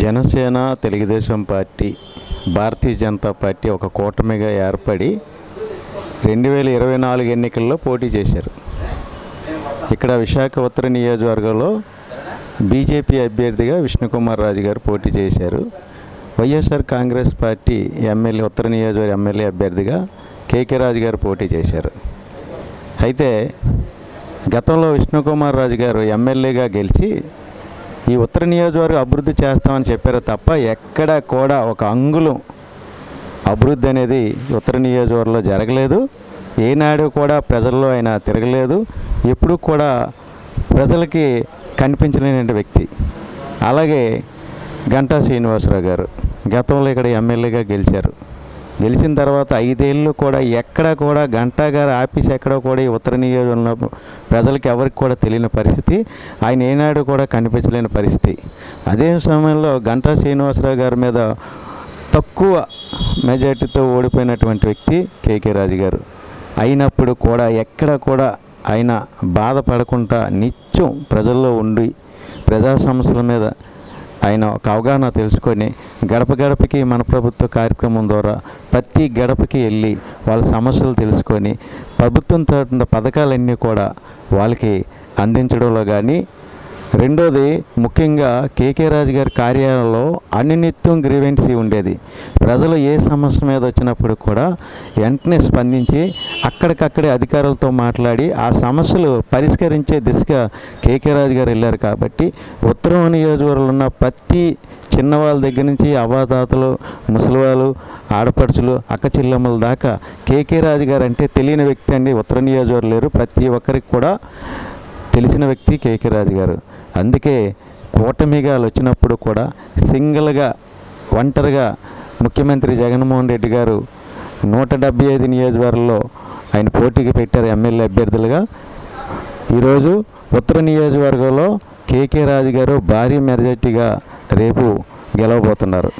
Janasena Telugu Desam party Bharatiya Janata party ఒక కూటమిగా ఏర్పడి రెండు వేల ఇరవై నాలుగు ఎన్నికల్లో పోటీ చేశారు. ఇక్కడ విశాఖ ఉత్తర నియోజకవర్గంలో బీజేపీ అభ్యర్థిగా విష్ణుకుమార్ రాజు గారు పోటీ చేశారు. వైఎస్ఆర్ కాంగ్రెస్ పార్టీ ఎమ్మెల్యే ఉత్తర నియోజకవర్గ ఎమ్మెల్యే అభ్యర్థిగా కేకే రాజు గారు పోటీ చేశారు. అయితే గతంలో విష్ణుకుమార్ రాజు గారు ఎమ్మెల్యేగా గెలిచి ఈ ఉత్తర నియోజకవర్గం అభివృద్ధి చేస్తామని చెప్పారు తప్ప ఎక్కడ కూడా ఒక అంగుళం అభివృద్ధి అనేది ఉత్తర నియోజకవర్గంలో జరగలేదు. ఏనాడు కూడా ప్రజల్లో ఆయన తిరగలేదు. ఎప్పుడు కూడా ప్రజలకి కనిపించలేని వ్యక్తి. అలాగే గంటా శ్రీనివాసరావు గారు గతంలో ఇక్కడ ఎమ్మెల్యేగా గెలిచారు. గెలిచిన తర్వాత ఐదేళ్ళు కూడా ఎక్కడ కూడా గంటా గారు ఆఫీస్ ఎక్కడ కూడా ఈ ఉత్తర నియోజకవర్గంలో ప్రజలకు ఎవరికి కూడా తెలియని పరిస్థితి. ఆయన ఏనాడు కూడా కనిపించలేని పరిస్థితి. అదే సమయంలో గంటా శ్రీనివాసరావు గారి మీద తక్కువ మెజార్టీతో ఓడిపోయినటువంటి వ్యక్తి కేకే రాజు గారు. అయినప్పుడు కూడా ఎక్కడ కూడా ఆయన బాధపడకుండా నిత్యం ప్రజల్లో ఉండి ప్రజా సమస్యల మీద ఆయన ఒక అవగాహన తెలుసుకొని గడప గడపకి మన ప్రభుత్వ కార్యక్రమం ద్వారా ప్రతి గడపకి వెళ్ళి వాళ్ళ సమస్యలు తెలుసుకొని ప్రభుత్వం తరపున పథకాలన్నీ కూడా వాళ్ళకి అందించడంలో కానీ రెండోది ముఖ్యంగా కేకే రాజు గారి కార్యాలయంలో అనినిత్యం గ్రీవెన్సీ ఉండేది. ప్రజలు ఏ సమస్య మీద వచ్చినప్పుడు కూడా వెంటనే స్పందించి అక్కడికక్కడే అధికారులతో మాట్లాడి ఆ సమస్యలు పరిష్కరించే దిశగా కేకే రాజు గారు వెళ్ళారు కాబట్టి ఉత్తరం నియోజకవర్గంలో ఉన్న ప్రతి చిన్నవాళ్ళ దగ్గర నుంచి అవాతాతలు ముసలివాళ్ళు ఆడపడుచులు అక్క చెల్లెమ్మల దాకా కేకే రాజు గారు అంటే తెలియని వ్యక్తి అండి. ఉత్తర నియోజకవర్గం లేరు. ప్రతి ఒక్కరికి కూడా తెలిసిన వ్యక్తి కేకే రాజు గారు. అందుకే కూటమిగా వచ్చినప్పుడు కూడా సింగిల్గా ఒంటరిగా ముఖ్యమంత్రి జగన్మోహన్ రెడ్డి గారు నూట డెబ్బై ఐదు నియోజకవర్గంలో ఆయన పోటీకి పెట్టారు ఎమ్మెల్యే అభ్యర్థులుగా. ఈరోజు ఉత్తర నియోజకవర్గంలో కేకే రాజు గారు భారీ మెజార్టీగా రేపు గెలవబోతున్నారు.